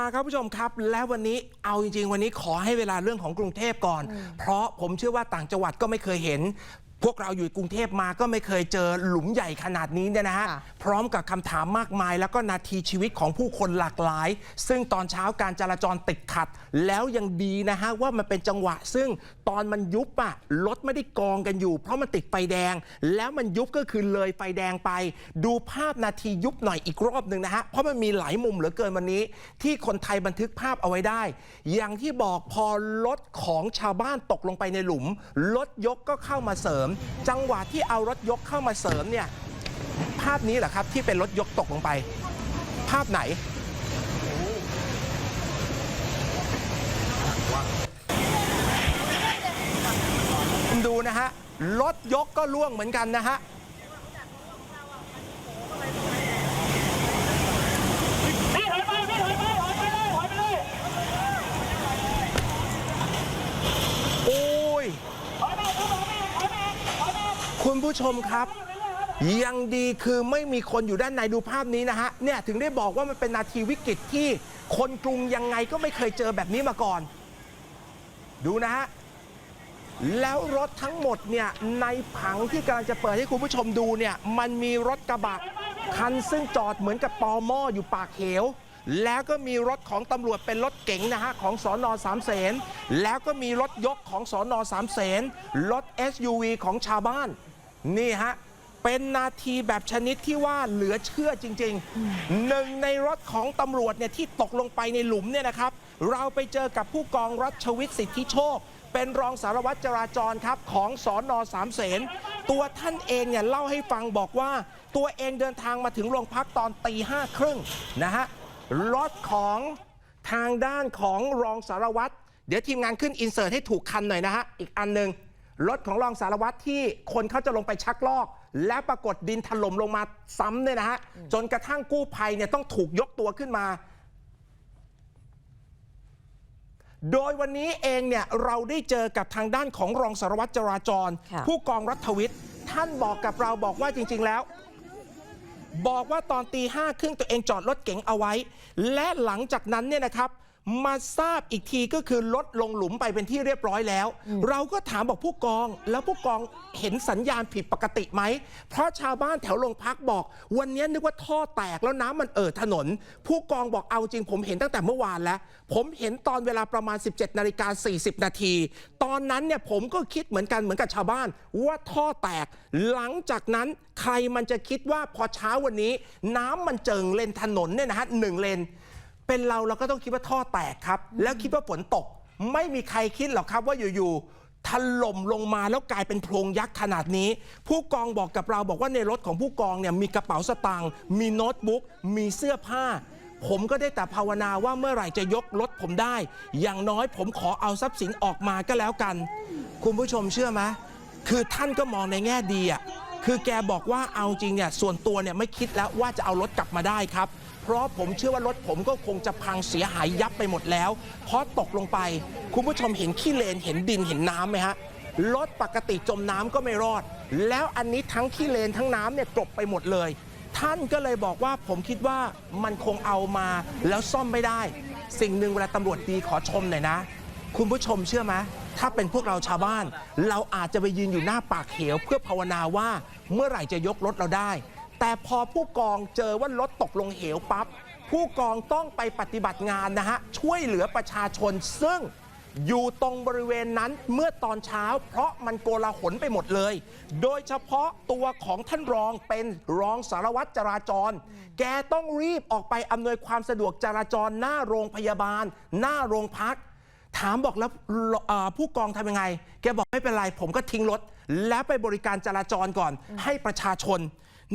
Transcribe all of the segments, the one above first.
มาครับผู้ชมครับ และวันนี้เอาจริง ๆ วันนี้ขอให้เวลาเรื่องของกรุงเทพก่อน เพราะผมเชื่อว่าต่างจังหวัดก็ไม่เคยเห็น พวกเราอยู่กรุงเทพมาก็ไม่เคยเจอหลุมใหญ่ขนาดนี้เนี่ยนะฮะค่ะพร้อมกับคำถามมากมาย แล้วก็นาทีชีวิตของผู้คนหลากหลาย ซึ่งตอนเช้าการจราจรติดขัด แล้วยังดีนะฮะ ว่ามันเป็นจังหวะ ซึ่งตอนมันยุบอะรถไม่ได้กองกันอยู่ เพราะมันติดไฟแดง แล้วมันยุบก็คือเลยไฟแดงไป ดูภาพนาทียุบหน่อยอีกรอบหนึ่งนะฮะเพราะมันมีหลายมุมเหลือเกินวันนี้ ที่คนไทยบันทึกภาพเอาไว้ได้ อย่างที่บอกพอรถของชาวบ้านตกลงไปในหลุมรถยกก็เข้ามาเสริมจังหวะที่เอารถยกเข้ามาเสริมเนี่ยภาพนี้แหละครับที่เป็นรถยกตกลงไป ภาพไหนดูนะฮะรถยกก็ล่วงเหมือนกันนะฮะ พี่ถอยไปพี่ถอยไปถอยไปเลยถอยไปเลย โอ้ย ถอยไปถอยไปถอยไปถอยไป คุณผู้ชมครับ ยังดีคือไม่มีคนอยู่ด้านในดูภาพนี้นะฮะเนี่ยถึงได้บอกว่ามันเป็นนาทีวิกฤตที่คนกรุงยังไงก็ไม่เคยเจอแบบนี้มาก่อน ดูนะฮะแล้วรถทั้งหมดเนี่ยในผังที่กำลังจะเปิดให้คุณผู้ชมดูเนี่ยมันมีรถกระบะคันซึ่งจอดเหมือนกับตอม้ออยู่ปากเหวแล้วก็มีรถของตำรวจเป็นรถเก๋งนะฮะของสอนอสามเสนแล้วก็มีรถยกของสอนอสามเสนรถ SUV ของชาวบ้าน นี่ฮะ เป็นนาทีแบบชนิดที่ว่าเหลือเชื่อจริงๆ หนึ่งในรถของตำรวจเนี่ยที่ตกลงไปในหลุมเนี่ยนะครับ เราไปเจอกับผู้กองรัชวิทย์สิทธิโชค เป็นรองสารวัตรจราจรครับของสอนอสามเสนตัวท่านเองเนี่ยเล่าให้ฟังบอกว่า ตัวเองเดินทางมาถึงโรงพักตอนตีห้าครึ่งนะฮะรถของทางด้านของรองสารวัตรเดี๋ยวทีมงานขึ้นอินเสิร์ตให้ถูกคันหน่อยนะฮะอีกอันหนึ่ง รถของรองสารวัตรที่คนเขาจะลงไปชักลอก และปรากฏดินถล่มลงมาซ้ำเนี่ยนะฮะจนกระทั่งกู้ภัยเนี่ยต้องถูกยกตัวขึ้นมา โดยวันนี้เองเนี่ยเราได้เจอกับทางด้านของรองสารวัตรจราจรค่ะผู้กองรัฐวิทย์ท่านบอกกับเราบอกว่าจริง ๆ แล้วบอกว่าตอนตีห้าครึ่งตัวเองจอดรถเก๋งเอาไว้ และหลังจากนั้นเนี่ยนะครับ มาทราบอีกทีก็คือรถลงหลุมไปเป็นที่เรียบร้อยแล้ว เราก็ถามบอกผู้กอง แล้วผู้กองเห็นสัญญาณผิดปกติไหม เพราะชาวบ้านแถวโรงพักบอก วันนี้นึกว่าท่อแตกแล้วน้ำมันเอ่อถนน ผู้กองบอกเอาจริง ผมเห็นตั้งแต่เมื่อวานแล้ว ผมเห็นตอนเวลาประมาณ 17นาฬิกา40 นาที ตอนนั้นเนี่ยผมก็คิดเหมือนกันเหมือนกับชาวบ้าน ว่าท่อแตก หลังจากนั้นใครมันจะคิดว่าพอเช้าวันนี้ น้ำมันเจิงเลนถนนเนี่ยนะฮะหนึ่งเลน เป็นเราเราก็ต้องคิดว่าท่อแตกครับ แล้วคิดว่าฝนตก ไม่มีใครคิดหรอกครับว่าอยู่ๆถล่มลงมาแล้วกลายเป็นโพรงยักษ์ขนาดนี้ ผู้กองบอกกับเราบอกว่าในรถของผู้กองเนี่ยมีกระเป๋าสตางค์มีโน้ตบุ๊กมีเสื้อผ้า ผมก็ได้แต่ภาวนาว่าเมื่อไหร่จะยกรถผมได้ อย่างน้อยผมขอเอาทรัพย์สินออกมาก็แล้วกัน คุณผู้ชมเชื่อไหมคือท่านก็มองในแง่ดีอะคือแกบอกว่าเอาจริงเนี่ยส่วนตัวเนี่ยไม่คิดแล้วว่าจะเอารถกลับมาได้ครับเพ ราะผมเชื่อว่ารถผมก็คงจะพังเสียหายยับไปหมดแล้ว เพราะตกลงไป คุณผู้ชมเห็นขี้เลนเห็นดินเห็นน้ำไหมฮะรถปกติจมน้ำก็ไม่รอด แล้วอันนี้ทั้งขี้เลนทั้งน้ำเนี่ยกลบไปหมดเลย ท่านก็เลยบอกว่าผมคิดว่ามันคงเอามาแล้วซ่อมไม่ได้ สิ่งหนึ่งเวลาตำรวจดีขอชมหน่อยนะ คุณผู้ชมเชื่อไหมถ้าเป็นพวกเราชาวบ้าน เราอาจจะไปยืนอยู่หน้าปากเหวเพื่อภาวนาว่าเมื่อไหร่จะยกรถเราได้ แต่พอผู้กองเจอว่ารถตกลงเหวปั๊บผู้กองต้องไปปฏิบัติงานนะฮะ ช่วยเหลือประชาชนซึ่งอยู่ตรงบริเวณนั้นเมื่อตอนเช้า เพราะมันโกลาหลไปหมดเลย โดยเฉพาะตัวของท่านรองเป็นรองสารวัตรจราจร แกต้องรีบออกไปอำนวยความสะดวกจราจรหน้าโรงพยาบาล หน้าโรงพัก ถามบอกแล้วผู้กองทำยังไง แกบอกไม่เป็นไร ผมก็ทิ้งรถ แล้วไปบริการจราจรก่อน ให้ประชาชน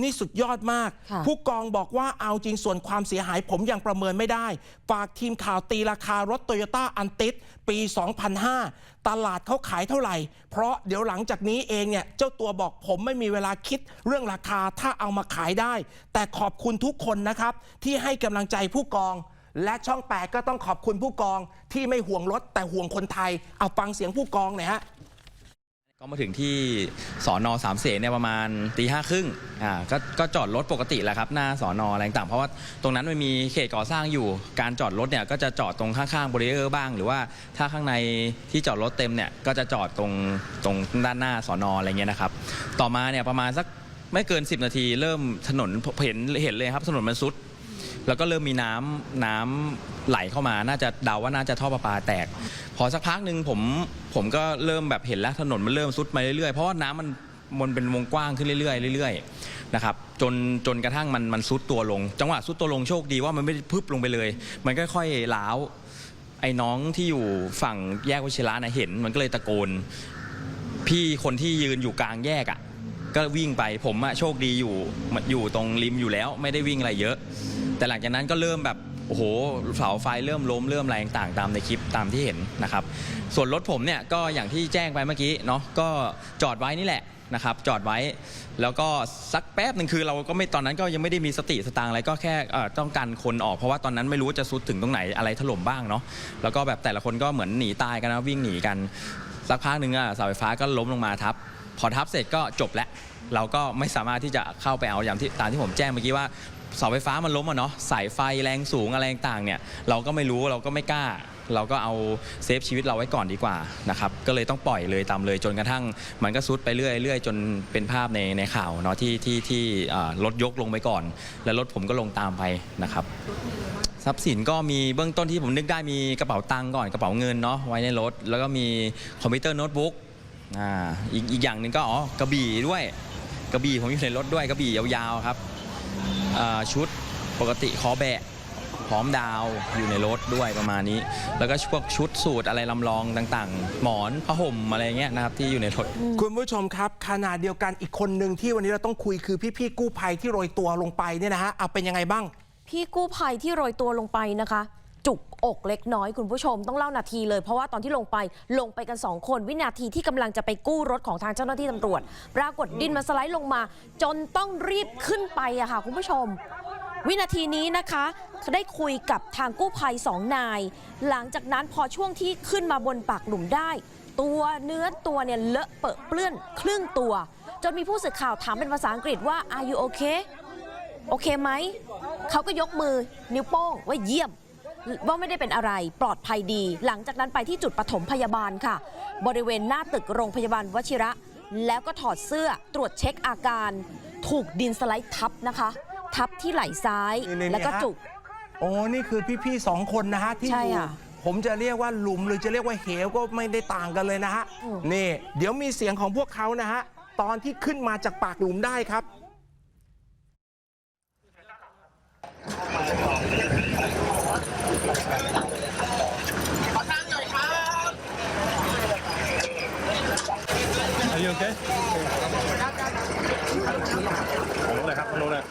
นี่สุดยอดมากค่ะผู้กองบอกว่าเอาจริงส่วนความเสียหายผมยังประเมินไม่ได้ ฝากทีมข่าวตีราคารถโตโยต้าอันติสปี 2005 ตลาดเขาขายเท่าไหร่ เพราะเดี๋ยวหลังจากนี้เองเนี่ยเจ้าตัวบอกผมไม่มีเวลาคิดเรื่องราคาถ้าเอามาขายได้ แต่ขอบคุณทุกคนนะครับ ที่ให้กำลังใจผู้กองและช่องแปดก็ต้องขอบคุณผู้กองที่ไม่ห่วงรถแต่ห่วงคนไทย เอาฟังเสียงผู้กองหน่อยฮะ ก็มาถึงที่สอนอสามเสนเนี่ยประมาณตีห้าครึ่งอ่าก็ก็จอดรถปกติแหละครับ หน้าสอนออะไรต่างเพราะว่าตรงนั้นมันมีเขตก่อสร้างอยู่การจอดรถเนี่ยก็จะจอดตรงข้างๆบริเวณบ้าง หรือว่าถ้าข้างในที่จอดรถเต็มเนี่ยก็จะจอดตรงตรงด้านหน้าสอนออะไรเงี้ยนะครับ ต่อมาเนี่ยประมาณสักไม่เกิน 10 นาที เริ่มถนนเห็นเห็นเลยครับถนนมันซุด แล้วก็เริ่มมีน้ำน้ำไหลเข้ามา น่าจะเดาว่าน่าจะท่อประปาแตก พอสักพักหนึ่งผมผมก็เริ่มแบบเห็นแล้วถนนมันเริ่มซุดมาเรื่อยๆ เพราะว่าน้ำมันมันเป็นวงกว้างขึ้นเรื่อยๆเรื่อยๆนะครับจนจนกระทั่งมันมันซุดตัวลง จังหวะซุดตัวลงโชคดีว่ามันไม่ได้พึบลงไปเลย มันค่อยๆล้าวไอ้น้องที่อยู่ฝั่งแยกวชิระนะเห็น มันก็เลยตะโกน พี่คนที่ยืนอยู่กลางแยกอะ ก็วิ่งไปผมอะโชคดีอยู่อยู่ตรงริมอยู่แล้วไม่ได้วิ่งอะไรเยอะ แต่หลังจากนั้นก็เริ่มแบบโอ้โหเสาไฟเริ่มล้มเริ่มอะไรต่างๆตามในคลิปตามที่เห็นนะครับ ส่วนรถผมเนี่ยก็อย่างที่แจ้งไปเมื่อกี้เนาะก็จอดไว้นี่แหละนะครับจอดไว้แล้วก็สักแป๊บหนึ่งคือเราก็ไม่ตอนนั้นก็ยังไม่ได้มีสติสตางค์อะไรก็แค่ต้องการคนออกเพราะว่าตอนนั้นไม่รู้ว่าจะซุดถึงตรงไหนอะไรถล่มบ้างเนาะแล้วก็แบบแต่ละคนก็เหมือนหนีตายกันนะวิ่งหนีกันสักพักหนึ่งอะเสาไฟฟ้าก็ล้มลงมาทับ พอทับเสร็จก็จบแล้ว เราก็ไม่สามารถที่จะเข้าไปเอาอย่างที่ตามที่ผมแจ้งเมื่อกี้ว่าเสาไฟฟ้ามันล้มอะเนาะสายไฟแรงสูงอะไรต่างเนี่ยเราก็ไม่รู้เราก็ไม่กล้า เราก็เอาเซฟชีวิตเราไว้ก่อนดีกว่านะครับก็เลยต้องปล่อยเลยตามเลยจนกระทั่ง มันก็ซุดไปเรื่อยเรื่อยจนเป็นภาพในในข่าวเนาะที่ที่ที่รถยกลงไปก่อน แล้วรถผมก็ลงตามไปนะครับทรัพย์สินก็มีเบื้องต้นที่ผมนึกได้มีกระเป๋าตังค์ก่อนกระเป๋าเงินเนาะไว้ในรถ แล้วก็มีคอมพิวเตอร์โน้ตบุ๊ก อ่าอีกอีกอย่างหนึ่งก็อ๋อกระบี่ด้วยกระบี่ผมอยู่ในรถด้วยกระบี่ยาวๆครับอ่าชุดปกติคอแบะพร้อมดาวอยู่ในรถด้วยประมาณนี้ แล้วก็พวกชุดสูตรอะไรลำลองต่างๆ หมอนผ้าห่มอะไรเงี้ยนะครับที่อยู่ในรถ คุณผู้ชมครับขณะเดียวกันอีกคนหนึ่งที่วันนี้เราต้องคุยคือพี่ๆกู้ภัยที่โรยตัวลงไปเนี่ยนะฮะเอาเป็นยังไงบ้าง พี่กู้ภัยที่โรยตัวลงไปนะคะ จุกอกเล็กน้อยคุณผู้ชมต้องเล่านาทีเลยเพราะว่าตอนที่ลงไปลงไปกัน 2 คนวินาทีที่กำลังจะไปกู้รถของทางเจ้าหน้าที่ตำรวจ ปรากฏดินมันสไลด์ลงมา จนต้องรีบขึ้นไปอะค่ะคุณผู้ชม วินาทีนี้นะคะได้คุยกับทางกู้ภัยสองนาย หลังจากนั้นพอช่วงที่ขึ้นมาบนปากหลุมได้ ตัวเนื้อตัวเนี่ยเลอะเปอะเปื้อนครึ่งตัว จนมีผู้สื่อข่าวถามเป็นภาษาอังกฤษว่า are you okay โอเคไหม เขาก็ยกมือนิ้วโป้งว่าเยี่ยม ว่าไม่ได้เป็นอะไรปลอดภัยดี หลังจากนั้นไปที่จุดปฐมพยาบาลค่ะ บริเวณหน้าตึกโรงพยาบาลวชิระ แล้วก็ถอดเสื้อตรวจเช็คอาการ ถูกดินสไลด์ทับนะคะ ทับที่ไหล่ซ้ายนี่ๆๆแล้วก็ฮะจุก โอ้นี่คือพี่ๆสองคนนะฮะที่ใช่อยู่ค่ะผมจะเรียกว่าหลุมหรือจะเรียกว่าเหวก็ไม่ได้ต่างกันเลยนะฮะอืมนี่ เดี๋ยวมีเสียงของพวกเขานะฮะตอนที่ขึ้นมาจากปากหลุมได้ครับ Are you okay? ผมเลยครับรู้เลย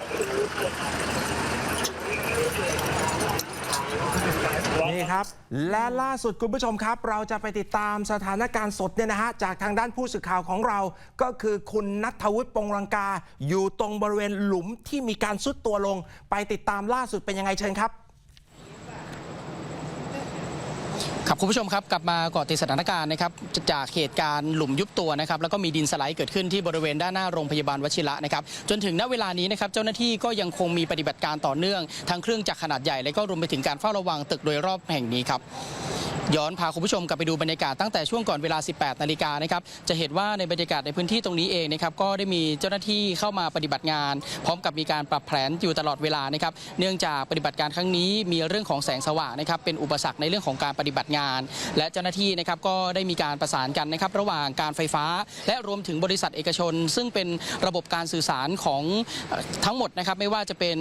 นี่ครับ และล่าสุดคุณผู้ชมครับ เราจะไปติดตามสถานการณ์สดเนี่ยนะฮะจากทางด้านผู้สื่อข่าวของเรา ก็คือคุณนัทวุฒิปงรังกา อยู่ตรงบริเวณหลุมที่มีการซุดตัวลง ไปติดตามล่าสุดเป็นยังไงเชิญครับ ครับคุณผู้ชมครับกลับมาเกาะติดสถานการณ์นะครับจากเหตุการณ์หลุมยุบตัวนะครับแล้วก็มีดินสไลด์เกิดขึ้นที่บริเวณด้านหน้าโรงพยาบาลวชิระนะครับจนถึงณเวลานี้นะครับเจ้าหน้าที่ก็ยังคงมีปฏิบัติการต่อเนื่องทั้งเครื่องจักรขนาดใหญ่และก็รวมไปถึงการเฝ้าระวังตึกโดยรอบแห่งนี้ครับย้อนพาคุณผู้ชมกลับไปดูบรรยากาศตั้งแต่ช่วงก่อนเวลา 18 นาฬิกานะครับ จะเห็นว่าในบรรยากาศในพื้นที่ตรงนี้เองนะครับ ก็ได้มีเจ้าหน้าที่เข้ามาปฏิบัติงาน พร้อมกับมีการปรับแผนอยู่ตลอดเวลานะครับ เนื่องจากปฏิบัติการครั้งนี้มีเรื่องของแสงสว่างนะครับ เป็นอุปสรรคในเรื่องของการปฏิบัติงาน และเจ้าหน้าที่นะครับก็ได้มีการประสานกันนะครับระหว่างการไฟฟ้า และรวมถึงบริษัทเอกชน ซึ่งเป็นระบบการสื่อสารของทั้งหมดนะครับไม่ว่าจะเป็น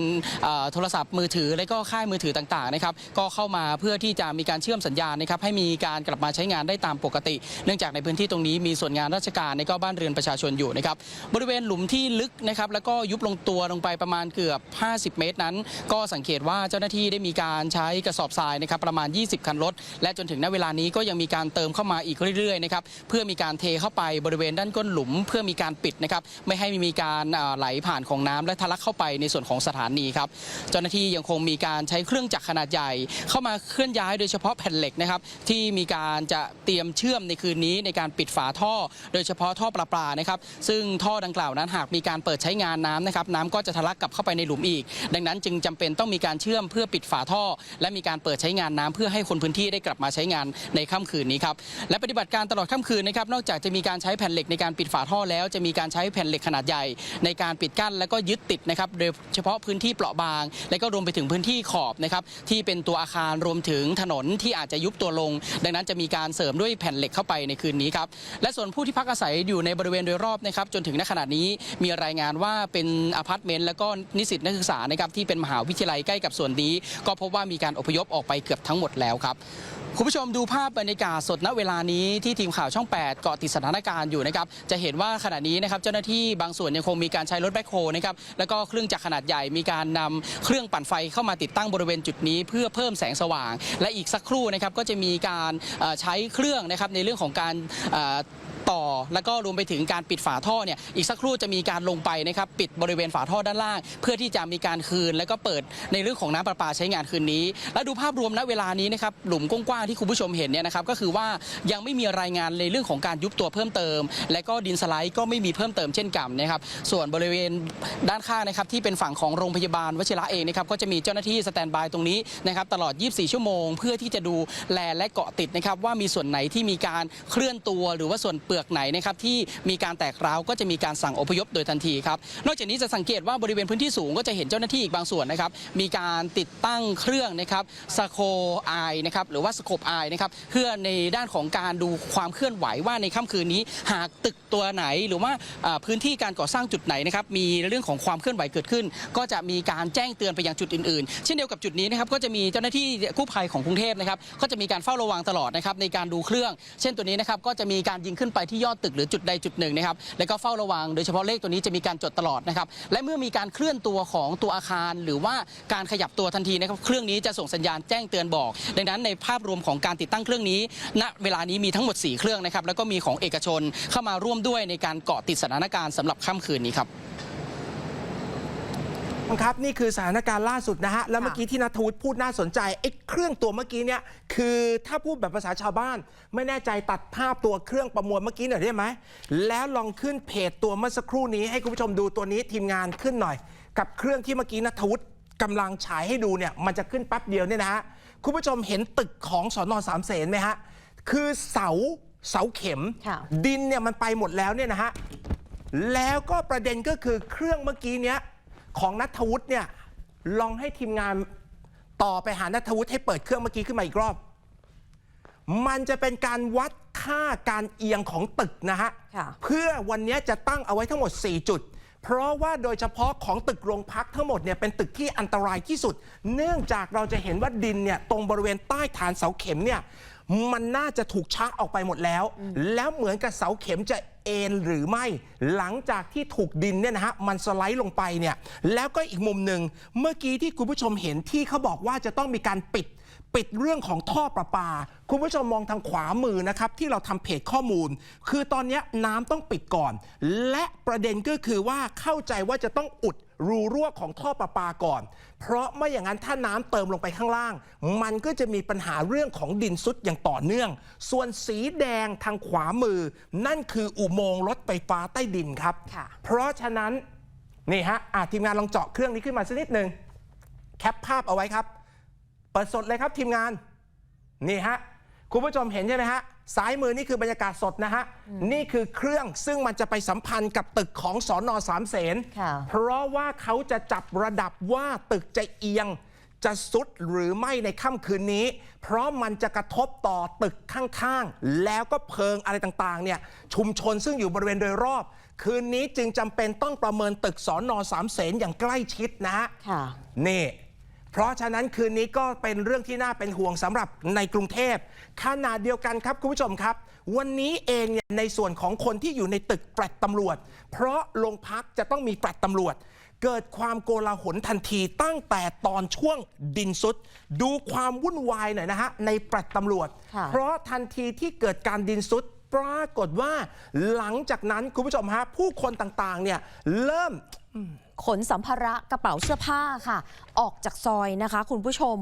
โทรศัพท์มือถือและก็ค่ายมือถือต่างๆนะครับก็เข้ามาเพื่อที่จะมีการเชื่อมสัญญาณนะครับให้มีการกลับมาใช้งานได้ตามปกติ เนื่องจากในพื้นที่ตรงนี้มีส่วนงานราชการและก็บ้านเรือนประชาชนอยู่นะครับบริเวณหลุมที่ลึกนะครับแล้วก็ยุบลงตัวลงไปประมาณเกือบ 50 เมตรนั้น ก็สังเกตว่าเจ้าหน้าที่ได้มีการใช้กระสอบทรายนะครับประมาณ 20 คันรถและจนถึงณเวลานี้ก็ยังมีการเติมเข้ามาอีกเรื่อยๆนะครับเพื่อมีการเทเข้าไปบริเวณด้านก้นหลุม เพื่อมีการปิดนะครับไม่ให้มีการไหลผ่านของน้ำและทะลักเข้าไปในส่วนของสถานีครับเจ้าหน้าที่ยังคงมีการใช้เครื่องจักรขนาดใหญ่ เข้ามาเคลื่อนย้ายโดยเฉพาะแผ่นเหล็กนะครับที่มีการจะเตรียมเชื่อมในคืนนี้ในการปิดฝาท่อ โดยเฉพาะท่อประปานะครับซึ่งท่อดังกล่าวนั้นหากมีการเปิดใช้งานน้ำนะครับน้ำก็จะทะลักกลับเข้าไปในหลุมอีก ดังนั้นจึงจำเป็นต้องมีการเชื่อมเพื่อปิดฝาท่อ และมีการเปิดใช้งานน้ำเพื่อให้คนพื้นที่ได้กลับมาใช้งานในค่ำคืนนี้ครับและปฏิบัติการตลอดค่ำคืนนะครับนอกจากจะมีการใช้แผ่นเหล็กในการปิดฝาท่อแล้วจะมีการใช้แผ่นเหล็กขนาดใหญ่ ในการปิดกั้นและก็ยึดติดนะครับโดยเฉพาะพื้นที่เปราะบาง และก็รวมไปถึงพื้นที่ขอบนะครับที่เป็นตัวอาคารรวมถึงถนนที่อาจจะยุบตัวลง ดังนั้นจะมีการเสริมด้วยแผ่นเหล็กเข้าไปในคืนนี้ครับและส่วนผู้ที่พักอาศัยอยู่ในบริเวณโดยรอบนะครับจนถึงณขณะนี้มีรายงานว่าเป็นอพาร์ตเมนต์และก็นิสิตนักศึกษานะครับที่เป็นมหาวิทยาลัยใกล้กับส่วนนี้ ก็พบว่ามีการอพยพออกไปเกือบทั้งหมดแล้วครับ คุณผู้ชมดูภาพบรรยากาศสดณเวลานี้ที่ทีมข่าวช่อง 8 เกาะติดสถานการณ์อยู่นะครับจะเห็นว่าขณะนี้นะครับเจ้าหน้าที่บางส่วนยังคงมีการใช้รถแบ็คโฮนะครับแล้วก็เครื่องจักรขนาดใหญ่มีการนำเครื่องปั่นไฟเข้ามาติดตั้งบริเวณจุดนี้ เพื่อเพิ่มแสงสว่าง และอีกสักครู่นะครับก็จะมีการใช้เครื่องนะครับในเรื่องของการ ต่อ แล้วก็รวมไปถึงการปิดฝาท่อเนี่ยอีกสักครู่จะมีการลงไปนะครับปิดบริเวณฝาท่อด้านล่าง เพื่อที่จะมีการคืน แล้วก็เปิดในเรื่องของน้ำประปาใช้งานคืนนี้ และดูภาพรวมณเวลานี้นะครับหลุมกว้างๆที่คุณผู้ชมเห็นเนี่ยนะครับก็คือว่ายังไม่มีรายงานในเรื่องของการยุบตัวเพิ่มเติม และก็ดินสไลด์ก็ไม่มีเพิ่มเติมเช่นกันนะครับส่วนบริเวณด้านข้างนะครับที่เป็นฝั่งของโรงพยาบาลวชิระเองนะครับก็จะมีเจ้าหน้าที่สแตนบายตรงนี้นะครับตลอด 24 ชั่วโมง เพื่อที่จะดูแลและเกาะติดนะครับว่ามีส่วนไหนที่มีการเคลื่อนตัวหรือว่าส่วนเปลือกไหนนะครับที่มีการแตกร้าวก็จะมีการสั่งอพยพโดยทันทีครับนอกจากนี้จะสังเกตว่าบริเวณพื้นที่สูงก็จะเห็นเจ้าหน้าที่อีกบางส่วนนะครับมีการติดตั้งเครื่องนะครับสโคไอนะครับหรือว่าสโคปไอนะครับเพื่อในด้านของการดูความเคลื่อนไหวว่าในค่ำคืนนี้ หากตึกตัวไหนหรือว่าอ่าพื้นที่การก่อสร้างจุดไหนนะครับมีเรื่องของความเคลื่อนไหวเกิดขึ้น ก็จะมีการแจ้งเตือนไปยังจุดอื่นๆ เช่นเดียวกับจุดนี้นะครับก็จะมีเจ้าหน้าที่กู้ภัยของกรุงเทพนะครับก็จะมีการเฝ้าระวังตลอดนะครับในการดูเครื่อง เช่นตัวนี้นะครับก็จะมีการยิงขึ้นไปที่ยอดตึกหรือจุดใดจุดหนึ่งนะครับแล้วก็เฝ้าระวังโดยเฉพาะเลขตัวนี้จะมีการจดตลอดนะครับและเมื่อมีการเคลื่อนตัวของตัวอาคาร หรือว่าการขยับตัวทันทีนะครับเครื่องนี้จะส่งสัญญาณแจ้งเตือนบอก ดังนั้นในภาพรวมของการติดตั้งเครื่องนี้ ณเวลานี้มีทั้งหมด 4 เครื่องนะครับแล้วก็มีของเอกชนเข้ามาร่วมด้วยในการเกาะติดสถานการณ์สำหรับค่ำคืนนี้ครับ ครับนี่คือสถานการณ์ล่าสุดนะฮะ แล้วเมื่อกี้ที่นัทวุฒิพูดน่าสนใจไอ้เครื่องตัวเมื่อกี้เนี่ยคือถ้าพูดแบบภาษาชาวบ้าน ไม่แน่ใจตัดภาพตัวเครื่องประมวลเมื่อกี้หน่อยได้ไหม แล้วลองขึ้นเพจตัวเมื่อสักครู่นี้ให้คุณผู้ชมดูตัวนี้ทีมงานขึ้นหน่อย กับเครื่องที่เมื่อกี้นัทวุฒิกำลังฉายให้ดูเนี่ยมันจะขึ้นแป๊บเดียวเนี่ยนะฮะคุณผู้ชมเห็นตึกของสอนอสามเสนไหมฮะคือเสาเสาเข็มค่ะดินเนี่ยมันไปหมดแล้วเนี่ยนะฮะแล้วก็ประเด็นก็คือเครื่องเมื่อกี้เนี้ย ของนัทวุฒิเนี่ยลองให้ทีมงานต่อไปหานัทวุฒิให้เปิดเครื่องเมื่อกี้ขึ้นมาอีกรอบ มันจะเป็นการวัดค่าการเอียงของตึกนะฮะค่ะเพื่อวันนี้จะตั้งเอาไว้ทั้งหมด 4 จุด เพราะว่าโดยเฉพาะของตึกโรงพักทั้งหมดเนี่ยเป็นตึกที่อันตรายที่สุด เนื่องจากเราจะเห็นว่าดินเนี่ยตรงบริเวณใต้ฐานเสาเข็มเนี่ย มันน่าจะถูกชักออกไปหมดแล้ว แล้วเหมือนกับเสาเข็มจะเอ็นหรือไม่ หลังจากที่ถูกดินเนี่ยนะฮะมันสไลด์ลงไปเนี่ยแล้วก็อีกมุมหนึ่งเมื่อกี้ที่คุณผู้ชมเห็นที่เขาบอกว่าจะต้องมีการปิดปิดเรื่องของท่อประปา คุณผู้ชมมองทางขวามือนะครับ ที่เราทำเพจข้อมูล คือตอนนี้น้ำต้องปิดก่อน และประเด็นก็คือว่าเข้าใจว่าจะต้องอุด รูรั่วของท่อประปาก่อน เพราะไม่อย่างนั้นถ้าน้ำเติมลงไปข้างล่าง มันก็จะมีปัญหาเรื่องของดินซุดอย่างต่อเนื่อง ส่วนสีแดงทางขวามือ นั่นคืออุโมงค์รถไฟฟ้าใต้ดินครับค่ะเพราะฉะนั้นนี่ฮะอะทีมงานลองเจาะเครื่องนี้ขึ้นมาสักนิดหนึ่งแคปภาพเอาไว้ครับ เปิดสดเลยครับทีมงานนี่ฮะ คุณผู้ชมเห็นใช่ไหมฮะซ้ายมือนี่คือบรรยากาศสดนะฮะ นี่คือเครื่องซึ่งมันจะไปสัมพันธ์กับตึกของสอนอสามเสนค่ะเพราะว่าเขาจะจับระดับว่าตึกจะเอียง จะสุดหรือไม่ในค่ำคืนนี้ เพราะมันจะกระทบต่อตึกข้างๆ แล้วก็เพิงอะไรต่างๆเนี่ยชุมชนซึ่งอยู่บริเวณโดยรอบ คืนนี้จึงจำเป็นต้องประเมินตึกสอนอสามเสนอย่างใกล้ชิดนะฮะค่ะนี่ เพราะฉะนั้นคืนนี้ก็เป็นเรื่องที่น่าเป็นห่วงสำหรับในกรุงเทพขนาดเดียวกันครับคุณผู้ชมครับ วันนี้เองเนี่ยในส่วนของคนที่อยู่ในตึกแฟลตตำรวจ เพราะโรงพักจะต้องมีแฟลตตำรวจ เกิดความโกลาหลทันทีตั้งแต่ตอนช่วงดินสุด ดูความวุ่นวายหน่อยนะฮะในแฟลตตำรวจ ค่ะ เพราะทันทีที่เกิดการดินสุด ปรากฏว่าหลังจากนั้นคุณผู้ชมฮะผู้คนต่างๆเนี่ยเริ่ม ขนสัมภาระกระเป๋าเสื้อผ้าค่ะ ออกจากซอยนะคะ คุณผู้ชม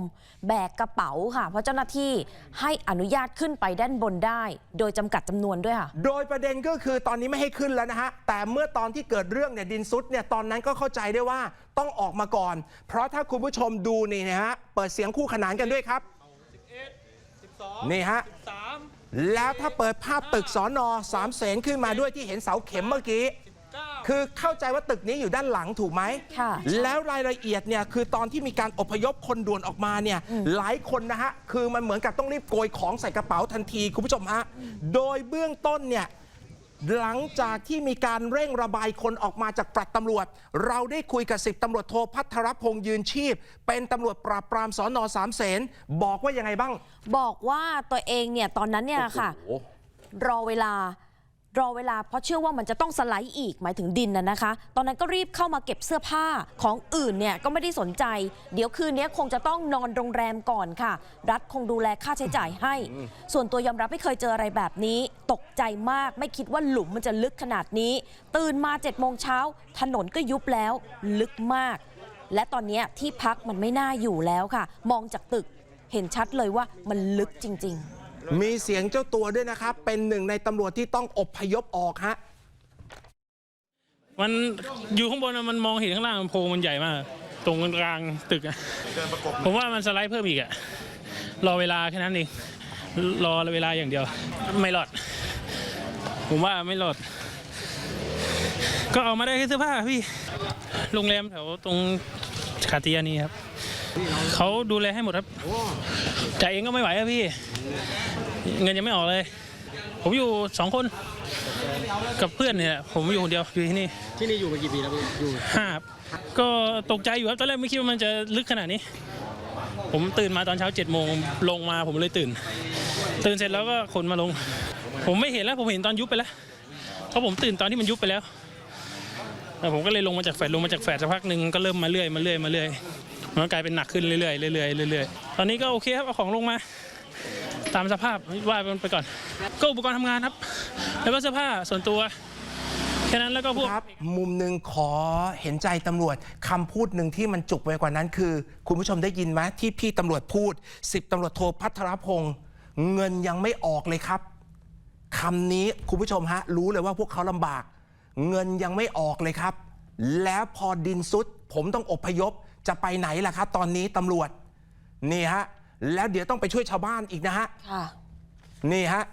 แบกกระเป๋าค่ะ เพราะเจ้าหน้าที่ให้อนุญาตขึ้นไปด้านบนได้ โดยจำกัดจำนวนด้วยค่ะ โดยประเด็นก็คือตอนนี้ไม่ให้ขึ้นแล้วนะฮะ แต่เมื่อตอนที่เกิดเรื่องเนี่ยดินซุดเนี่ยตอนนั้นก็เข้าใจได้ว่าต้องออกมาก่อน เพราะถ้าคุณผู้ชมดูนี่นะฮะเปิดเสียงคู่ขนานกันด้วยครับ นี่ฮะ แล้วถ้าเปิดภาพตึกสอนอสามเสนขึ้นมาด้วยที่เห็นเสาเข็มเมื่อกี้ คือเข้าใจว่าตึกนี้อยู่ด้านหลังถูกไหม ค่ะ แล้วรายละเอียดเนี่ยคือตอนที่มีการอพยพคนด่วนออกมาเนี่ยหลายคนนะฮะ คือมันเหมือนกับต้องรีบโกยของใส่กระเป๋าทันทีคุณผู้ชมฮะ โดยเบื้องต้นเนี่ยหลังจากที่มีการเร่งระบายคนออกมาจากปลัดตำรวจ เราได้คุยกับสิบตำรวจโทพัทรพงษ์ยืนชีพ เป็นตำรวจปราบปรามสอนอสามเสนบอกว่ายังไงบ้าง บอกว่าตัวเองเนี่ยตอนนั้นเนี่ยค่ะโอ้โหรอเวลา รอเวลาเพราะเชื่อว่ามันจะต้องสไลด์อีกหมายถึงดินน่ะนะคะ ตอนนั้นก็รีบเข้ามาเก็บเสื้อผ้าของอื่นเนี่ยก็ไม่ได้สนใจ เดี๋ยวคืนนี้คงจะต้องนอนโรงแรมก่อนค่ะ รัฐคงดูแลค่าใช้จ่ายให้ ส่วนตัวยอมรับไม่เคยเจออะไรแบบนี้ ตกใจมากไม่คิดว่าหลุมมันจะลึกขนาดนี้ ตื่นมา7จ็ดโมงเช้าถนนก็ยุบแล้วลึกมาก และตอนนี้ที่พักมันไม่น่าอยู่แล้วค่ะ มองจากตึกเห็นชัดเลยว่ามันลึกจริง ๆ มีเสียงเจ้าตัวด้วยนะครับ เป็นหนึ่งในตำรวจที่ต้องอบพยพออกฮะ มันอยู่ข้างบนอะมันมองเห็นข้างล่างโพรงมันใหญ่มาก ตรงกลางตึกอะผมว่ามันสไลด์เพิ่มอีกอะรอเวลาแค่นั้นเองรอเวลาอย่างเดียว ไม่รอด ผมว่าไม่รอด ก็เอามาได้แค่เสื้อผ้าพี่โรงแรมแถวตรงคาติยานีครับเขาดูแลให้หมดครับจ่ายเองก็ไม่ไหวอะพี่ เงินยังไม่ออกเลย ผมอยู่สองคนกับเพื่อนเนี่ยผมอยู่คนเดียวอยู่ที่นี่ที่นี่อยู่มากี่ปีแล้วพี่อยู่ห้าครับก็ตกใจอยู่ครับตอนแรกไม่คิดว่ามันจะลึกขนาดนี้ ผมตื่นมาตอนเช้าเจ็ดโมงลงมาผมเลยตื่น ตื่นเสร็จแล้วก็ขนมาลง ผมไม่เห็นแล้วผมเห็นตอนยุบไปแล้วเพราะผมตื่นตอนที่มันยุบไปแล้วแล้วผมก็เลยลงมาจากแฟดลงมาจากแฟดสักพักหนึ่งก็เริ่มมาเรื่อยมาเรื่อยมาเรื่อยมันก็กลายเป็นหนักขึ้นเรื่อยๆเรื่อยๆเรื่อยๆตอนนี้ก็โอเคครับเอาของลงมา ตามสภาพว่ามันไปก่อน ก็อุปกรณ์ทำงานครับ แล้วก็เสื้อผ้าส่วนตัวแค่นั้นแล้วก็พวก ครับมุมหนึ่งขอเห็นใจตำรวจคำพูดหนึ่งที่มันจุกไปกว่านั้นคือ คุณผู้ชมได้ยินไหมที่พี่ตำรวจพูดสิบตำรวจโทพัทรพงษ์เงินยังไม่ออกเลยครับคำนี้คุณผู้ชมฮะ รู้เลยว่าพวกเขาลำบาก เงินยังไม่ออกเลยครับ แล้วพอดินซุดผมต้องอพยพจะไปไหนล่ะครับ ตอนนี้ตำรวจนี่ฮะ แล้วเดี๋ยวต้องไปช่วยชาวบ้านอีกนะฮะค่ะนี่ฮะ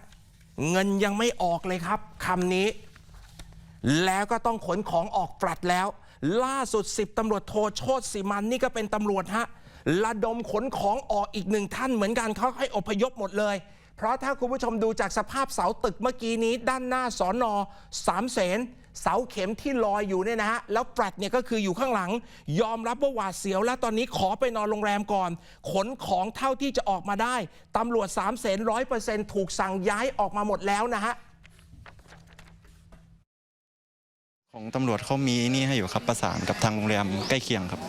เงินยังไม่ออกเลยครับคำนี้ แล้วก็ต้องขนของออกปลัดแล้ว ล่าสุดสิบตำรวจโทโชติสิมันนี่ก็เป็นตำรวจฮะระดมขนของออกอีกหนึ่งท่านเหมือนกันเขาให้อพยพหมดเลย เพราะถ้าคุณผู้ชมดูจากสภาพเสาตึกเมื่อกี้นี้ ด้านหน้าสอนอสามเสน เสาเข็มที่ลอยอยู่เนี่ยนะฮะแล้วแฟลตเนี่ยก็คืออยู่ข้างหลัง ยอมรับว่าหวาดเสียว แล้วตอนนี้ขอไปนอนโรงแรมก่อน ขนของเท่าที่จะออกมาได้ตำรวจสามเสนร้อยเปอร์เซ็นต์ถูกสั่งย้ายออกมาหมดแล้วนะฮะ ของตำรวจเขามีนี่ให้อยู่ครับประสานกับทางโรงแรมใกล้เคียงครับ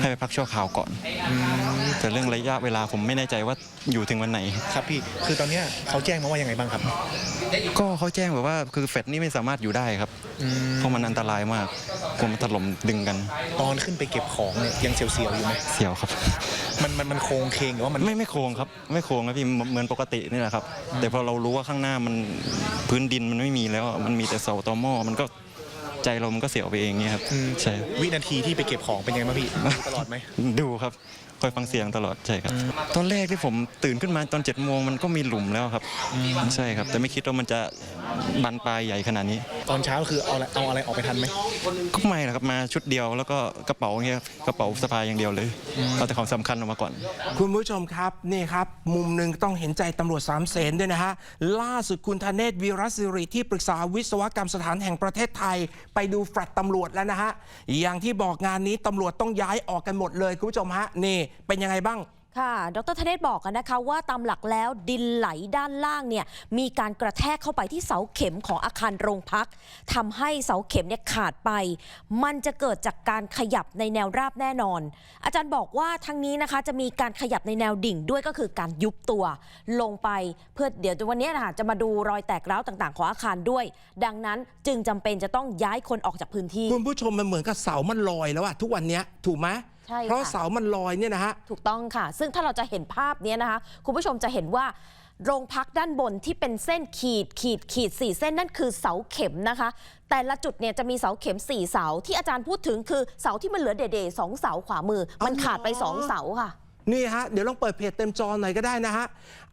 ให้ไปพักชั่วคราวก่อน แต่เรื่องระยะเวลาผมไม่แน่ใจว่าอยู่ถึงวันไหน ครับพี่ คือตอนเนี้ยเขาแจ้งมาว่ายังไงบ้างครับ ก็เขาแจ้งแบบว่าคือแฟดนี่ไม่สามารถอยู่ได้ครับเพราะมันอันตรายมากกลัวมันถล่มดึงกัน ตอนขึ้นไปเก็บของเนี่ยยังเสียวๆอยู่ไหมเสียวครับ มันมันมันโครงเคงหรือว่ามันไม่ไม่โค้งครับ ไม่โค้งครับพี่เหมือนปกตินี่แหละครับ แต่พอเรารู้ว่าข้างหน้ามันพื้นดินมันไม่มีแล้วอะมันมีแต่เสาตอหม้อมันก็ ใจเรามันก็เสียวไปเองเนี่ยครับอืมใช่ วินาทีที่ไปเก็บของเป็นยังไงบ้างพี่ดูตลอดไหมดูครับคอยฟังเสียงตลอดใช่ครับ ตอนแรกที่ผมตื่นขึ้นมาตอน7จ็ดโมงมันก็มีหลุมแล้วครับ ใช่ครับ แต่ไม่คิดว่ามันจะบานปลายใหญ่ขนาดนี้ ตอนเช้าคือเอาอะไรเอาอะไรออกไปทันไหมก็ไม่หรอกครับมาชุดเดียวแล้วก็กระเป๋าเงี้ยครับกระเป๋าสะพายอย่างเดียวเลยเอาแต่ของสำคัญออกมาก่อน คุณผู้ชมครับนี่ครับมุมหนึ่งต้องเห็นใจตำรวจสามเสนด้วยนะฮะ ล่าสุดคุณธเนศวีรศิริที่ปรึกษาวิศวกรรมสถานแห่งประเทศไทย ไปดูแฟลตตำรวจแล้วนะฮะ อย่างที่บอกงานนี้ตำรวจต้องย้ายออกกันหมดเลยคุณผู้ชมฮะนี่เป็นยังไงบ้าง ค่ะ ดรธเนศบอกกันนะคะว่าตามหลักแล้วดินไหลด้านล่างเนี่ยมีการกระแทกเข้าไปที่เสาเข็มของอาคารโรงพักทำให้เสาเข็มเนี่ยขาดไป มันจะเกิดจากการขยับในแนวราบแน่นอน อาจารย์บอกว่าทั้งนี้นะคะจะมีการขยับในแนวดิ่งด้วยก็คือการยุบตัว ลงไปเพื่อเดี๋ยววันนี้นะคะจะมาดูรอยแตกร้าวต่างๆ ของอาคารด้วย ดังนั้นจึงจำเป็นจะต้องย้ายคนออกจากพื้นที่ คุณผู้ชมมันเหมือนกับเสามันลอยแล้วอะทุกวันนี้ถูกไหม ใช่ค่ะ เพราะเสามันลอยเนี่ยนะฮะ ถูกต้องค่ะ ซึ่งถ้าเราจะเห็นภาพเนี้ยนะคะ คุณผู้ชมจะเห็นว่า โรงพักด้านบนที่เป็นเส้นขีดขีดขีดสี่เส้นนั่นคือเสาเข็มนะคะ แต่ละจุดเนี่ยจะมีเสาเข็มสี่เสาที่อาจารย์พูดถึงคือเสาที่มันเหลือเด่ๆสองเสาขวามือ มันอ๋อ ขาดไปสองเสาค่ะ นี่ฮะ เดี๋ยวลองเปิดเพจเต็มจอหน่อยก็ได้นะฮะ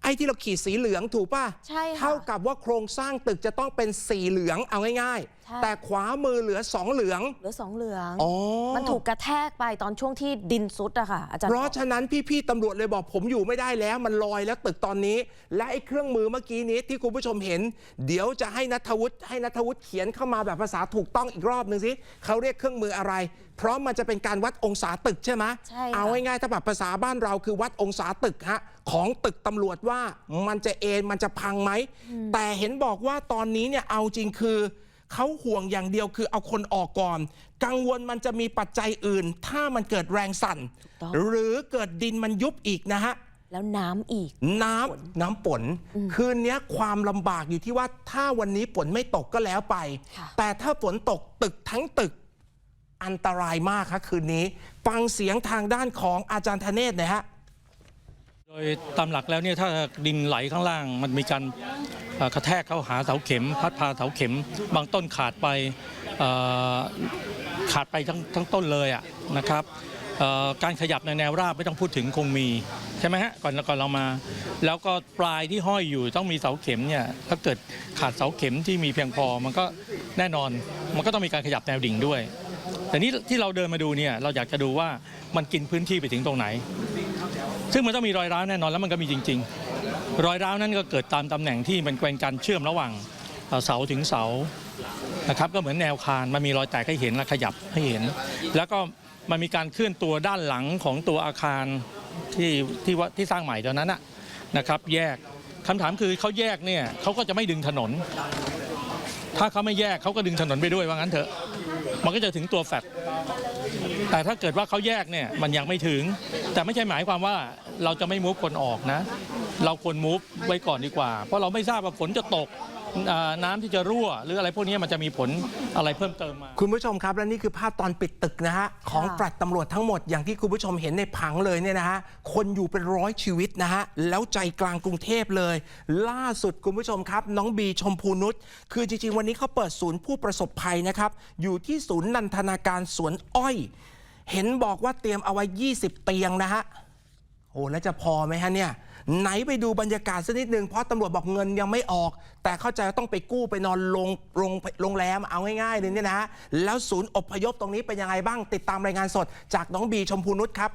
ไอ้ที่เราขีดสีเหลืองถูกป่ะใช่ค่ะเท่ากับว่าโครงสร้างตึกจะต้องเป็นสีเหลืองเอาง่าย ใช่ ๆ แต่ขวามือเหลือสองเหลืองเหลือสองเหลือง อ๋อ มันถูกกระแทกไปตอนช่วงที่ดินซุดอะค่ะอาจารย์เพราะบอกฉะนั้นพี่ๆตำรวจเลยบอกผมอยู่ไม่ได้แล้ว มันลอยแล้วตึกตอนนี้ และไอ้เครื่องมือเมื่อกี้นี้ที่คุณผู้ชมเห็น เดี๋ยวจะให้นัทวุฒิให้นัทวุฒิเขียนเข้ามาแบบภาษาถูกต้องอีกรอบหนึ่งสิเขาเรียกเครื่องมืออะไร เพราะมันจะเป็นการวัดองศาตึกใช่ไหมใช่ค่ะ เอาง่ายๆถ้าแบบภาษาบ้านเราคือวัดองศาตึกฮะของตึกตำรวจว่ามันจะเอ็นมันจะพังไหม แต่เห็นบอกว่าตอนนี้เนี่ยเอาจริงคือเขาห่วงอย่างเดียวคือเอาคนออกก่อน กังวลมันจะมีปัจจัยอื่น ถ้ามันเกิดแรงสั่นต้องหรือเกิดดินมันยุบอีกนะฮะแล้วน้ำอีก น้ำน้ำฝนคืนนี้ความลำบากอยู่ที่ว่าถ้าวันนี้ฝนไม่ตกก็แล้วไปค่ะแต่ถ้าฝนตกตึกทั้งตึกอันตรายมากครับคืนนี้ ฟังเสียงทางด้านของอาจารย์ธเนศหน่อยฮะ โดยตามหลักแล้วเนี่ยถ้าดินไหลข้างล่างมันมีการกระแทกเข้าหาเสาเข็ม พัดพาเสาเข็ม บางต้นขาดไปขาดไปทั้งทั้งต้นเลยอะนะครับการขยับในแนวราบไม่ต้องพูดถึงคงมีใช่ไหมฮะก่อนก่อนเรามา แล้วก็ปลายที่ห้อยอยู่ต้องมีเสาเข็มเนี่ยถ้าเกิดขาดเสาเข็มที่มีเพียงพอมันก็แน่นอนมันก็ต้องมีการขยับแนวดิ่งด้วย แต่นี่ที่เราเดินมาดูเนี่ยเราอยากจะดูว่ามันกินพื้นที่ไปถึงตรงไหน ซึ่งมันต้องมีรอยร้าวแน่นอนแล้วมันก็มีจริง ๆ รอยร้าวนั้นก็เกิดตามตำแหน่งที่มันเป็นการเชื่อมระหว่างเสาถึงเสานะครับก็เหมือนแนวคานมันมีรอยแตกให้เห็นและขยับให้เห็น แล้วก็มันมีการเคลื่อนตัวด้านหลังของตัวอาคารที่ที่ว่าที่สร้างใหม่ตอนนั้นนะนะครับ แยกคำถามคือเขาแยกเนี่ยเขาก็จะไม่ดึงถนน ถ้าเขาไม่แยกเขาก็ดึงถนนไปด้วยว่างั้นเถอะ มันก็จะถึงตัวแฟตแต่ถ้าเกิดว่าเขาแยกเนี่ยมันยังไม่ถึง แต่ไม่ใช่หมายความว่าเราจะไม่มูฟคนออกนะ เราควรมูฟไว้ก่อนดีกว่า เพราะเราไม่ทราบว่าฝนจะตก น้ำที่จะรั่ว หรืออะไรพวกนี้มันจะมีผลอะไรเพิ่มเติมมา คุณผู้ชมครับ และนี่คือภาพตอนปิดตึกนะฮะของแฟลตตำรวจทั้งหมดอย่างที่คุณผู้ชมเห็นในผังเลยเนี่ยนะฮะคนอยู่เป็นร้อยชีวิตนะฮะแล้วใจกลางกรุงเทพเลย ล่าสุดคุณผู้ชมครับ น้องบีชมพูนุชคือจริงๆ วันนี้เขาเปิดศูนย์ผู้ประสบภัยนะครับอยู่ที่ศูนย์นันทนาการสวนอ้อย เห็นบอกว่าเตรียมเอาไว้ 20 เตียงนะฮะโอ้แล้วจะพอไหมฮะเนี่ย ไหนไปดูบรรยากาศสักนิดนึงเพราะตำรวจบอกเงินยังไม่ออก แต่เข้าใจว่าต้องไปกู้ไปนอนโรงโรงโรงแรมเอาง่ายๆเลยเนี่ยนะฮะแล้วศูนย์อพยพตรงนี้เป็นยังไงบ้างติดตามรายงานสด จากน้องบีชมพูนุชครับ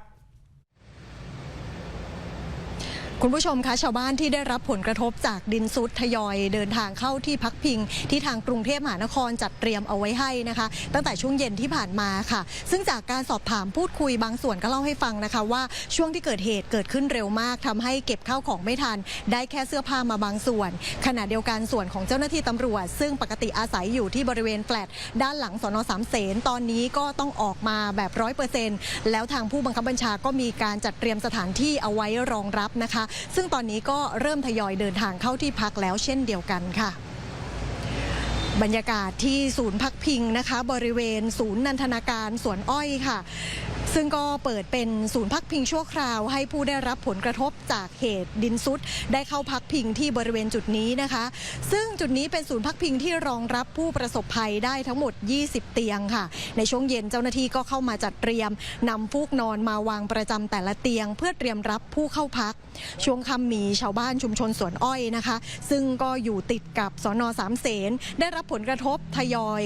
คุณผู้ชมคะชาวบ้านที่ได้รับผลกระทบจากดินซุดทยอยเดินทางเข้าที่พักพิง ที่ทางกรุงเทพมหานครจัดเตรียมเอาไว้ให้นะคะ ตั้งแต่ช่วงเย็นที่ผ่านมาค่ะ ซึ่งจากการสอบถามพูดคุยบางส่วนก็เล่าให้ฟังนะคะ ว่าช่วงที่เกิดเหตุเกิดขึ้นเร็วมากทำให้เก็บข้าวของไม่ทัน ได้แค่เสื้อผ้ามาบางส่วน ขณะเดียวกันส่วนของเจ้าหน้าที่ตำรวจ ซึ่งปกติอาศัยอยู่ที่บริเวณแฟลตด้านหลังสนอสามเสนตอนนี้ก็ต้องออกมาแบบร้อยเปอร์เซ็นต์แล้วทางผู้บังคับบัญชาก็มีการจัดเตรียมสถานที่เอาไว้รองรับนะคะซึ่งตอนนี้ก็เริ่มทยอยเดินทางเข้าที่พักแล้วเช่นเดียวกันค่ะบรรยากาศที่ศูนย์พักพิงนะคะ บริเวณศูนย์นันทนาการสวนอ้อยค่ะ ซึ่งก็เปิดเป็นศูนย์พักพิงชั่วคราว ให้ผู้ได้รับผลกระทบจากเหตุดินซุดได้เข้าพักพิงที่บริเวณจุดนี้นะคะ ซึ่งจุดนี้เป็นศูนย์พักพิงที่รองรับผู้ประสบภัยได้ทั้งหมด 20 เตียงค่ะ ในช่วงเย็นเจ้าหน้าที่ก็เข้ามาจัดเตรียมนำฟูกนอนมาวางประจำแต่ละเตียง เพื่อเตรียมรับผู้เข้าพัก ช่วงค่ำมีชาวบ้านชุมชนสวนอ้อยนะคะ ซึ่งก็อยู่ติดกับสอนอสามเสนได้รับผลกระทบทยอย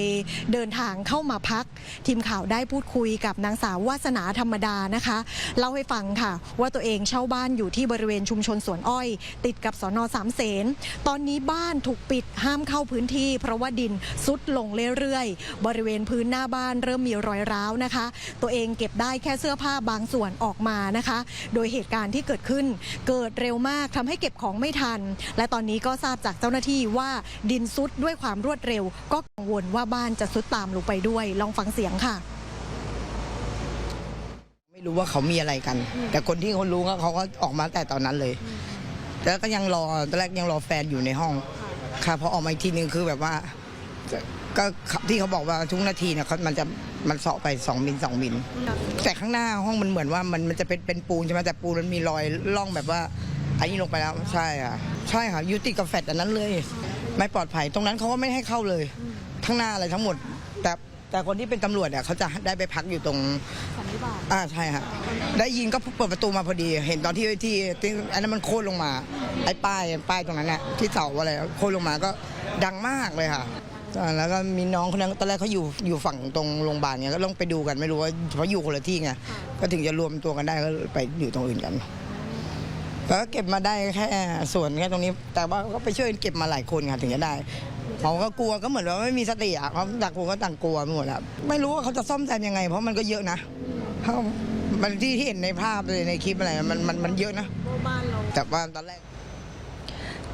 เดินทางเข้ามาพัก ทีมข่าวได้พูดคุยกับนางสาววาสนาาธรรมดานะคะ เล่าให้ฟังค่ะ ว่าตัวเองเช่าบ้านอยู่ที่บริเวณชุมชนสวนอ้อย ติดกับสอนอสามเสนตอนนี้บ้านถูกปิดห้ามเข้าพื้นที่ เพราะว่าดินซุดลงเรื่อยๆ บริเวณพื้นหน้าบ้านเริ่มมีรอยร้าวนะคะ ตัวเองเก็บได้แค่เสื้อผ้าบางส่วนออกมานะคะ โดยเหตุการณ์ที่เกิดขึ้น เกิดเร็วมากทำให้เก็บของไม่ทัน และตอนนี้ก็ทราบจากเจ้าหน้าที่ว่าดินซุดด้วยความรวดเร็ว ก็กังวลว่าบ้านจะซุดตามลงไปด้วย ลองฟังเสียงค่ะ ไม่รู้ว่าเขามีอะไรกัน แต่คนที่เขารู้ก็เขาก็ออกมาแต่ตอนนั้นเลย แล้วก็ยังรอตอนแรกยังรอแฟนอยู่ในห้อง ค่ะพอออกมาอีกทีนึงคือแบบว่า ก็ที่เขาบอกว่าทุกนาทีเนี่ยเขามันจะมันเสาะไปสองมิลสองมิลแต่ข้างหน้าห้องมันเหมือนว่ามันมันจะเป็นเป็นปูนใช่ไหมแต่ปูนมันมีรอยร่องแบบว่าอันนี้ลงไปแล้วใช่ค่ะใช่ค่ะอยุติดกับแฟดอันนั้นเลย ไม่ปลอดภัยตรงนั้นเขาก็ไม่ให้เข้าเลยข้างหน้าอะไรทั้งหมด แต่ แต่คนที่เป็นตำรวจเนี่ยเขาจะได้ไปพักอยู่ตรงอ่าใช่ฮะได้ยินก็เปิดประตูมาพอดี เห็นตอนที่ที่ที่อันนั้นมันโค่นลงมา ไอ้ป้ายป้ายตรงนั้นน่ะที่เสาอะไรโค่นลงมาก็ดังมากเลยค่ะอ่าแล้วก็มีน้องคนนั้นตอนแรกเขาอยู่อยู่ฝั่งตรงโรงพยาบาลเนี่ยก็ต้องไปดูกันไม่รู้ว่าเพราะอยู่คนละที่ไงก็ถึงจะรวมตัวกันได้ก็ไปอยู่ตรงอื่นกันแล้วก็เก็บมาได้แค่ส่วนแค่ตรงนี้ แต่ว่าก็ไปช่วยเก็บมาหลายคนค่ะถึงจะได้ เขาก็กลัวก็เหมือนว่าไม่มีสติอะเขาต่างคนก็ต่างกลัวไปหมดแล้วไม่รู้ว่าเขาจะซ่อมแซมยังไง เพราะมันก็เยอะนะเพราะมันที่ที่เห็นในภาพเลยในคลิปอะไรมันมันมันเยอะนะแต่ว่าตอนแรก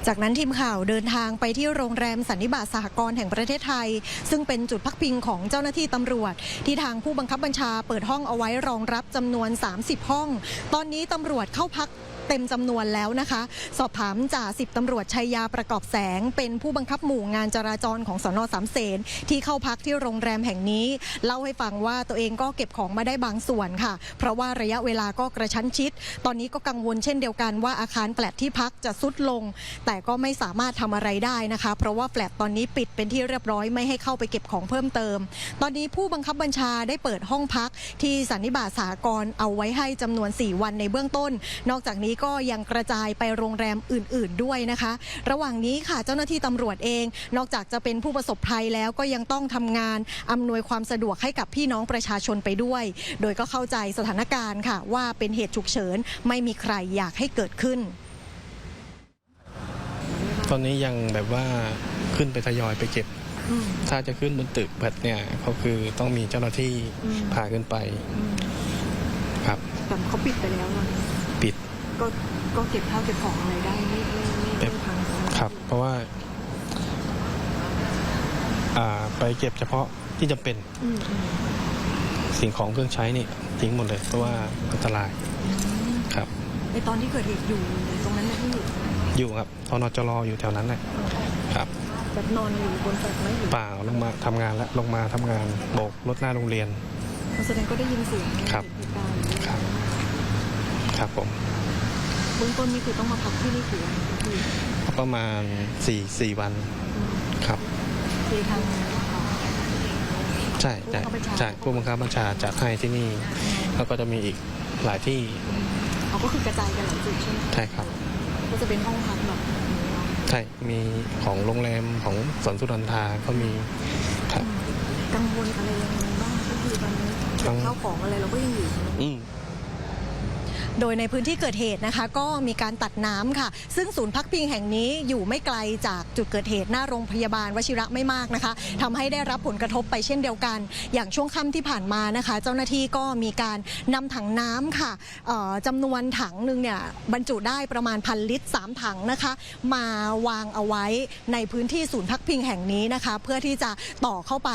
จากนั้นทีมข่าวเดินทางไปที่โรงแรมสันนิบาตสหกรณ์แห่งประเทศไทย ซึ่งเป็นจุดพักพิงของเจ้าหน้าที่ตำรวจ ที่ทางผู้บังคับบัญชาเปิดห้องเอาไว้รองรับจำนวน 30 ห้อง ตอนนี้ตำรวจเข้าพัก เต็มจำนวนแล้วนะคะ สอบถามจ่าสิบตำรวจชัยยาประกอบแสง เป็นผู้บังคับหมู่งานจราจรของสนสามเสนที่เข้าพักที่โรงแรมแห่งนี้เล่าให้ฟังว่าตัวเองก็เก็บของมาได้บางส่วนค่ะ เพราะว่าระยะเวลาก็กระชั้นชิด ตอนนี้ก็กังวลเช่นเดียวกันว่าอาคารแฟลตที่พักจะซุดลง แต่ก็ไม่สามารถทำอะไรได้นะคะ เพราะว่าแฟลตตอนนี้ปิดเป็นที่เรียบร้อยไม่ให้เข้าไปเก็บของเพิ่มเติม ตอนนี้ผู้บังคับบัญชาได้เปิดห้องพักที่สันนิบาตสหกรเอาไว้ให้จำนวน 4 วันในเบื้องต้น นอกจากนี้ก็ยังกระจายไปโรงแรมอื่น ๆด้วยนะคะ ระหว่างนี้ค่ะเจ้าหน้าที่ตำรวจเอง นอกจากจะเป็นผู้ประสบภัยแล้วก็ยังต้องทำงานอำนวยความสะดวกให้กับพี่น้องประชาชนไปด้วย โดยก็เข้าใจสถานการณ์ค่ะ ว่าเป็นเหตุฉุกเฉินไม่มีใครอยากให้เกิดขึ้น ตอนนี้ยังแบบว่าขึ้นไปทยอยไปเก็บถ้าจะขึ้นบนตึกแบบเนี่ยก็คือต้องมีเจ้าหน้าที่พาขึ้นไป ครับแต่เขาปิดไปแล้วนะปิด ก็ก็เก็บข้าวเก็บของอะไรได้ไม่ไม่ไม่ไม่พังครับ เพราะว่า อ่า ไปเก็บเฉพาะที่จำเป็นอืมอืมสิ่งของเครื่องใช้นี่ทิ้งหมดเลยเพราะว่าอันตรายครับ ในตอนที่เกิดเหตุอยู่ตรงนั้นนะที่อยู่ครับทนจรออยู่แถวนั้นแหละครับ แบบนอนอยู่บนแฟลตไหมหรือเปล่าลงมาทำงานแล้วลงมาทำงานโบกรถหน้าโรงเรียน แสดงก็ได้ยินเสียงครับ เหตุการณ์ครับ ครับผม เบื้องต้นนี่คือต้องมาพักที่นี่กี่วันคือประมาณสี่สี่วันครับคือทางเอ่อใช่ใช่ผู้บังคับบัญชาใช่ผู้บังคับบัญชาจัดให้ที่นี่ แล้วก็จะมีอีกหลายที่เขาก็คือกระจายกันหลายจุดใช่ไหมใช่ครับ ก็จะเป็นห้องพักแบบใช่มีของโรงแรมของสวนสุนันทาก็มีครับกังวลอะไรยังไงบ้างก็คือตอนนี้เก็บข้าวของอะไรเราก็ยังอยู่อืม โดยในพื้นที่เกิดเหตุนะคะ ก็มีการตัดน้ำค่ะ ซึ่งศูนย์พักพิงแห่งนี้อยู่ไม่ไกลจากจุดเกิดเหตุหน้าโรงพยาบาลวชิระไม่มากนะคะทำให้ได้รับผลกระทบไปเช่นเดียวกัน อย่างช่วงค่ำที่ผ่านมานะคะ เจ้าหน้าที่ก็มีการนำถังน้ำค่ะเอ่อจำนวนถังหนึ่งเนี่ยบรรจุได้ประมาณพันลิตร 3 ถังนะคะ มาวางเอาไว้ในพื้นที่ศูนย์พักพิงแห่งนี้นะคะ เพื่อที่จะต่อเข้าไป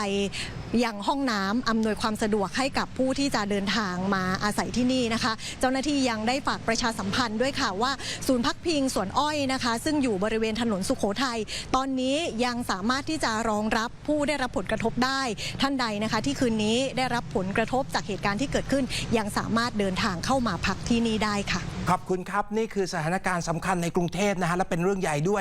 ยังห้องน้ำอำนวยความสะดวกให้กับผู้ที่จะเดินทางมาอาศัยที่นี่นะคะ เจ้าหน้าที่ยังได้ฝากประชาสัมพันธ์ด้วยค่ะว่าศูนย์พักพิงสวนอ้อยนะคะ ซึ่งอยู่บริเวณถนนสุขโขทัยตอนนี้ยังสามารถที่จะรองรับผู้ได้รับผลกระทบได้ท่านใดนะคะ ที่คืนนี้ได้รับผลกระทบจากเหตุการณ์ที่เกิดขึ้น ยังสามารถเดินทางเข้ามาพักที่นี่ได้ค่ะ ขอบคุณครับ นี่คือสถานการณ์สำคัญในกรุงเทพนะฮะและเป็นเรื่องใหญ่ด้วย